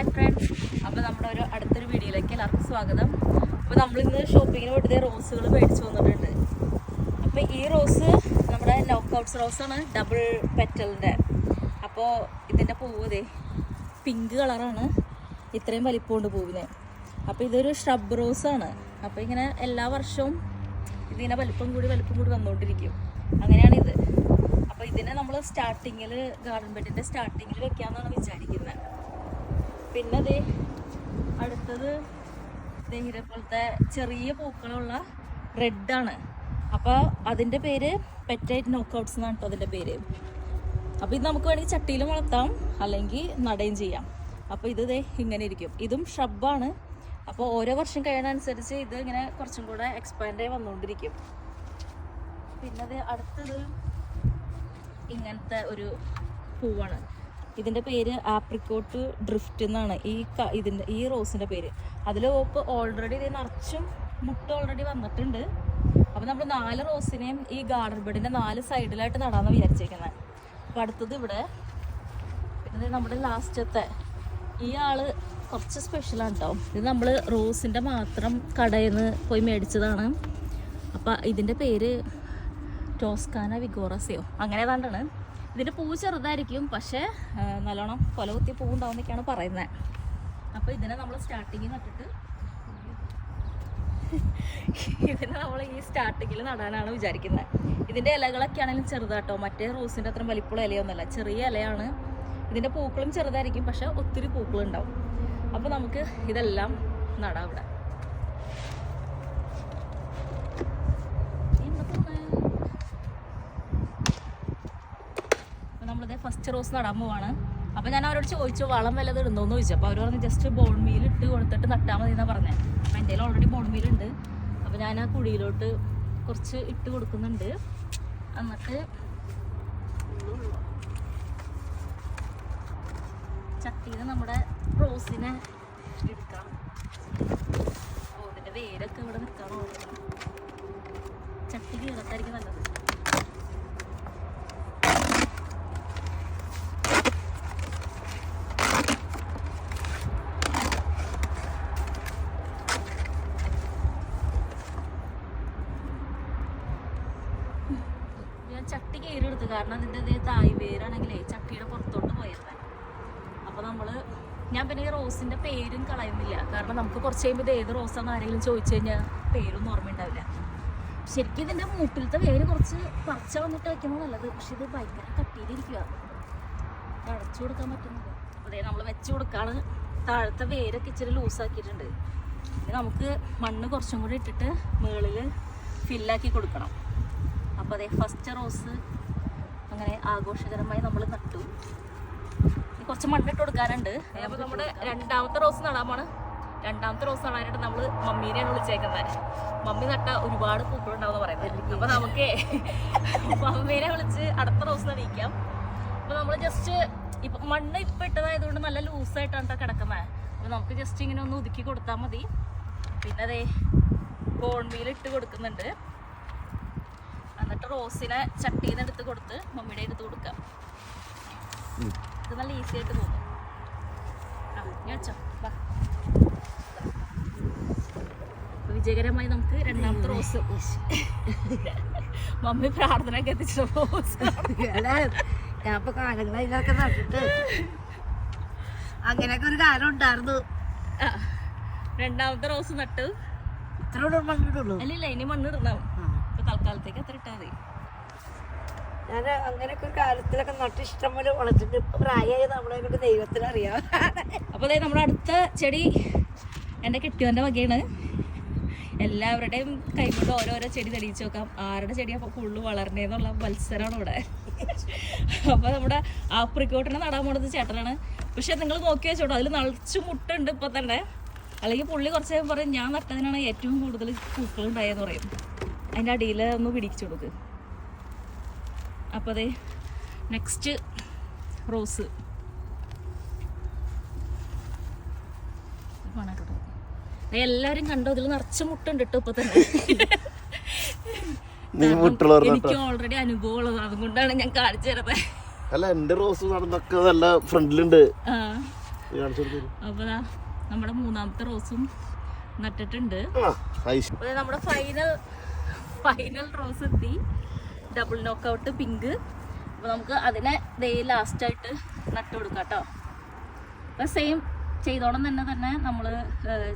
Hi friends അപ്പോൾ നമ്മുടെ ഒരു അടുത്തൊരു വീഡിയോയിലേക്ക് എല്ലാവർക്കും സ്വാഗതം. അപ്പോൾ നമ്മളിന്ന് ഷോപ്പിങ്ങിന് പോയിട്ട് റോസുകൾ മേടിച്ചു വന്നിട്ടുണ്ട്. അപ്പോൾ ഈ റോസ് നമ്മുടെ നോക്കൗട്ട്സ് റോസാണ് ഡബിൾ പെറ്റലിന്റെ അപ്പോൾ ഇതിന്റെ പൂവ് പിങ്ക് കളറാണ് ഇത്രയും വലിപ്പമുണ്ട് പൂവിന്. അപ്പോൾ ഇതൊരു ഷ്രബ് റോസാണ് അപ്പോൾ ഇങ്ങനെ എല്ലാ വർഷവും ഇതിങ്ങനെ വലിപ്പം കൂടി വലിപ്പം കൂടി വന്നുകൊണ്ടിരിക്കും അങ്ങനെയാണിത് അപ്പോൾ ഇതിനെ നമ്മൾ സ്റ്റാർട്ടിങ്ങിൽ ഗാർഡൻ ബെഡിന്റെ സ്റ്റാർട്ടിങ്ങിൽ വെക്കാമെന്നാണ് വിചാരിക്കുന്നത് പിന്നെ അടുത്തത് ദേ ഇതേപോലത്തെ ചെറിയ പൂക്കളുള്ള റെഡാണ്. അപ്പോൾ അതിന്റെ പേര് പെറ്റൈറ്റ് നോക്കൗട്ട്സ് എന്നാണ് കേട്ടോ അതിന്റെ പേര്. അപ്പോൾ ഇത് നമുക്ക് വേണമെങ്കിൽ ചട്ടിയിൽ വളർത്താം അല്ലെങ്കിൽ നടയും ചെയ്യാം. അപ്പോൾ ഇത് ദേ ഇങ്ങനെ ഇരിക്കും. ഇതും ഷബ്ബാണ്. അപ്പോൾ ഓരോ വർഷം കഴിയാനനുസരിച്ച് ഇത് ഇങ്ങനെ കുറച്ചും കൂടെ എക്സ്പാൻഡ് ആയി വന്നുകൊണ്ടിരിക്കും പിന്നെ അടുത്തത് ഇങ്ങനത്തെ ഒരു പൂവാണ്. ഇതിന്റെ പേര് ആപ്രിക്കോട്ട് ഡ്രിഫ്റ്റ് എന്നാണ്. ഈ ഇതിന്റെ ഈ റോസിന്റെ പേര്. അതിൽ ഇപ്പോൾ ഓൾറെഡി ഇത് നിറച്ചും മുട്ട ഓൾറെഡി വന്നിട്ടുണ്ട്. അപ്പോൾ നമ്മൾ നാല് റോസിനെയും ഈ ഗാർഡൻ ബെഡിന്റെ നാല് സൈഡിലായിട്ട് നടാമെന്ന് വിചാരിച്ചേക്കുന്നത് അപ്പോൾ അടുത്തത് ഇവിടെ പിന്നെ നമ്മുടെ ലാസ്റ്റത്തെ. ഈ ആൾ കുറച്ച് സ്പെഷ്യലാണ് കേട്ടോ ഇത് നമ്മൾ റോസിന്റെ മാത്രം കടയിൽ നിന്ന് പോയി മേടിച്ചതാണ്. അപ്പോൾ ഇതിന്റെ പേര് ടോസ്കാന വിഗോറസയോ അങ്ങനെ ഏതാണ്ടാണ്. ഇതിന്റെ പൂ ചെറുതായിരിക്കും പക്ഷേ നല്ലോണം കൊല കുത്തിയ പൂ ഉണ്ടാവുന്നൊക്കെയാണ് പറയുന്നത് അപ്പോൾ ഇതിനെ നമ്മൾ സ്റ്റാർട്ടിങ്ങിൽ നട്ടിട്ട് ഇതിനെ നമ്മൾ ഈ സ്റ്റാർട്ടിങ്ങിൽ നടാനാണ് വിചാരിക്കുന്നത് ഇതിന്റെ ഇലകളൊക്കെ ആണെങ്കിലും ചെറുതാട്ടോ. മറ്റേ റോസിന്റെ അത്രയും വലിപ്പമുള്ള ഇലയൊന്നുമല്ല. ചെറിയ ഇലയാണ്. ഇതിന്റെ പൂക്കളും ചെറുതായിരിക്കും പക്ഷേ ഒത്തിരി പൂക്കളുണ്ടാവും. അപ്പോൾ നമുക്ക് ഇതെല്ലാം നടാം ഇവിടെ. നമ്മളിത് ഫസ്റ്റ് റോസ് നടാൻ പോവാണ്. അപ്പോൾ ഞാൻ അവരോട് ചോദിച്ചു വളം വല്ലത് ഇടുന്നോന്ന്? ചോദിച്ചു. അപ്പോൾ അവർ പറഞ്ഞു ജസ്റ്റ് ബോൺ മീൽ ഇട്ട് കൊടുത്തിട്ട് നട്ടാൽ മതി എന്നാണ് പറഞ്ഞത് എന്റെ കയ്യിൽ ഓൾറെഡി ബോൺ ഉണ്ട്. അപ്പോൾ ഞാൻ ആ കുഴിയിലോട്ട് കുറച്ച് ഇട്ട് കൊടുക്കുന്നുണ്ട്. എന്നിട്ട് ചട്ടിയിൽ നമ്മുടെ റോസിനെ എടുക്കാം. ഓ ഇതിന്റെ വേരൊക്കെ ഇവിടെ നിൽക്കാൻ ചട്ടി കീഴത്തായിരിക്കും നല്ലത് ഞാൻ ചട്ടി കീറെടുത്തു കാരണം അതിന്റെ ഇതേ തായ് വേരാണെങ്കിലേ ചട്ടിയുടെ പുറത്തോട്ട് പോയിരുന്നത് അപ്പോൾ നമ്മൾ ഞാൻ പിന്നെ ഈ റോസിന്റെ പേരും കളയുന്നില്ല. കാരണം നമുക്ക് കുറച്ച് കഴിയുമ്പോൾ ഇത് ഏത് റോസാന്ന് ആരെങ്കിലും ചോദിച്ചു കഴിഞ്ഞാൽ പേരൊന്നും ഓർമ്മയുണ്ടാവില്ല. ശരിക്കും ഇതിന്റെ മൂട്ടിലത്തെ വേര് കുറച്ച് പറിച്ച വന്നിട്ട് വയ്ക്കുന്നത് നല്ലത്. പക്ഷെ ഇത് ഭയങ്കര കട്ടിയിലിരിക്കുക അടച്ചു കൊടുക്കാൻ പറ്റുന്നില്ല. അതേ നമ്മൾ വെച്ച് കൊടുക്കാണ്. താഴത്തെ വേരൊക്കെ ഇച്ചിരി ലൂസാക്കിയിട്ടുണ്ട്. നമുക്ക് മണ്ണ് കുറച്ചും കൂടി ഇട്ടിട്ട് മുകളിൽ ഫില്ലാക്കി കൊടുക്കണം. അപ്പോൾ അതെ ഫസ്റ്റ് റോസ് അങ്ങനെ ആഘോഷകരമായി നമ്മൾ നട്ടു. കുറച്ച് മണ്ണിട്ട് കൊടുക്കാനുണ്ട്. അപ്പോൾ നമ്മുടെ രണ്ടാമത്തെ റോസ് നടാമാണ് രണ്ടാമത്തെ റോസ് നടാനായിട്ട് നമ്മൾ മമ്മീനെയാണ് വിളിച്ചേക്കുന്നത്. മമ്മി നട്ട ഒരുപാട് പൂക്കളുണ്ടാവും പറയുന്നത്. അപ്പോൾ നമുക്ക് മമ്മീനെ വിളിച്ച് അടുത്ത റോസ് നടിക്കാം. അപ്പോൾ നമ്മൾ ജസ്റ്റ് ഇപ്പം മണ്ണ് ഇപ്പം ഇട്ടതായതുകൊണ്ട് നല്ല ലൂസായിട്ടാണ് കിടക്കുന്നത് അപ്പോൾ നമുക്ക് ജസ്റ്റ് ഇങ്ങനെ ഒന്ന് ഒതുക്കി കൊടുത്താൽ മതി. പിന്നെ അതേ കോൺമീൽ ഇട്ട് കൊടുക്കുന്നുണ്ട്. എന്നിട്ട് റോസിനെ ചട്ടിയിൽ നിന്ന് എടുത്ത് കൊടുത്ത് മമ്മിയുടെ എടുത്ത് കൊടുക്കാം. ഇത് നല്ല ഈസി ആയിട്ട് തോന്നും. ആ ഞാൻ വെച്ചോ. വാ. അപ്പൊ വിജയകരമായി നമുക്ക് രണ്ടാമത്തെ റോസ്. മമ്മി പ്രാർത്ഥന ഒക്കെ എത്തിച്ച റോസ് ഞാൻ ഇപ്പൊ കാലങ്ങളൊക്കെ നട്ടിട്ട്. അങ്ങനെയൊക്കെ ഒരു കാലം ഉണ്ടായിരുന്നു. രണ്ടാമത്തെ റോസ് നട്ടു. ഇത്ര മണ്ണിട്ടുള്ളൂ അല്ലില്ല ഇനി മണ്ണിടണം. ഇപ്പൊ തൽക്കാലത്തേക്ക് അത്ര ഇട്ടാ മതി. ഞാൻ അങ്ങനെയൊക്കെ ഒരു കാലത്തിലൊക്കെ നട്ട് ഇഷ്ടം പോലെ വളർത്തിട്ട് ഇപ്പൊ പ്രായമായി നമ്മളെ കൊണ്ട് ദൈവത്തിന് അറിയാം. അപ്പോൾ അതായത് നമ്മുടെ അടുത്ത ചെടി എന്റെ കെട്ടിയവന്റെ വകയാണ്. എല്ലാവരുടെയും കൈകൊണ്ട് ഓരോരോ ചെടി തെളിയിച്ച് നോക്കാം ആരുടെ ചെടി അപ്പോൾ ഫുള്ള് വളരണേന്നുള്ള മത്സരമാണ് ഇവിടെ. അപ്പോൾ നമ്മുടെ ആപ്രിക്കോട്ടിനെ നടാൻ പോണത് ചേട്ടനാണ്. പക്ഷെ നിങ്ങൾ നോക്കി വെച്ചോട്ടോ അതിൽ നളിച്ചു മുട്ടുണ്ട് ഇപ്പോൾ തന്നെ. അല്ലെങ്കിൽ പുള്ളി കുറച്ച് പറയും ഞാൻ നട്ടതിനാണ് ഏറ്റവും കൂടുതൽ പൂക്കൾ ഉണ്ടായെന്ന് പറയും. അതിന്റെ അടിയിൽ ഒന്ന് പിടിച്ചു കൊടുക്ക്. അപ്പോൾ അതെ നെക്സ്റ്റ് റോസ് എല്ലാരും കണ്ടോ ഇതിൽ നിറച്ച് മുട്ടുണ്ട് കേട്ടോ ഇപ്പൊ തന്നെ എനിക്ക് ഓൾറെഡി അനുഭവം ഉള്ളത് അതുകൊണ്ടാണ് ഞാൻ കാണിച്ചു തരുന്നത് അല്ല എന്റെ റോസ് നടന്നൊക്കെ നല്ല ഫ്രണ്ടിലുണ്ട്. ദാ നമ്മുടെ മൂന്നാമത്തെ റോസും നട്ടിട്ടുണ്ട്. നമ്മുടെ ഫൈനൽ ഫൈനൽ റോസ് എത്തി ഡബിൾ നോക്കൗട്ട് പിങ്ക് അപ്പോൾ നമുക്ക് അതിനെ ദേ ലാസ്റ്റായിട്ട് നട്ട് കൊടുക്കാം കേട്ടോ അപ്പോൾ സെയിം ചെയ്തോണം തന്നെ തന്നെ നമ്മൾ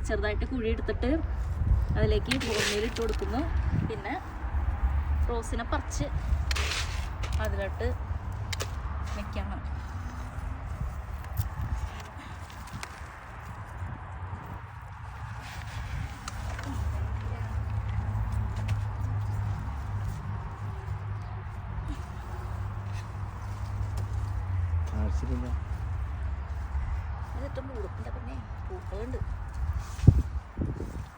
ചെറുതായിട്ട് കുഴി എടുത്തിട്ട് അതിലേക്ക് ഭൂമിയിൽ ഇട്ട് കൊടുക്കുന്നു. പിന്നെ റോസിനെ പറിച്ച് അതിലോട്ട് വെക്കണം. പൂക്കളുണ്ട്.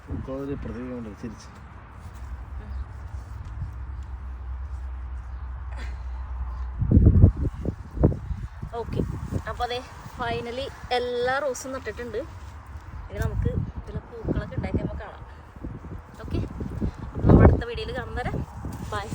പൂക്കളൊരു പ്രതീകമുണ്ട് തിരിച്ച്. ഓക്കെ. അപ്പോൾ അതെ ഫൈനലി എല്ലാ റോസും നട്ടിട്ടുണ്ട്. ഇനി നമുക്ക് ഇതിലെ പൂക്കളൊക്കെ ഉണ്ടാക്കി നമുക്ക് കാണാം. ഓക്കെ. അപ്പോൾ നമ്മൾ അടുത്ത വീഡിയോയിൽ കാണുന്നവരെ ബൈ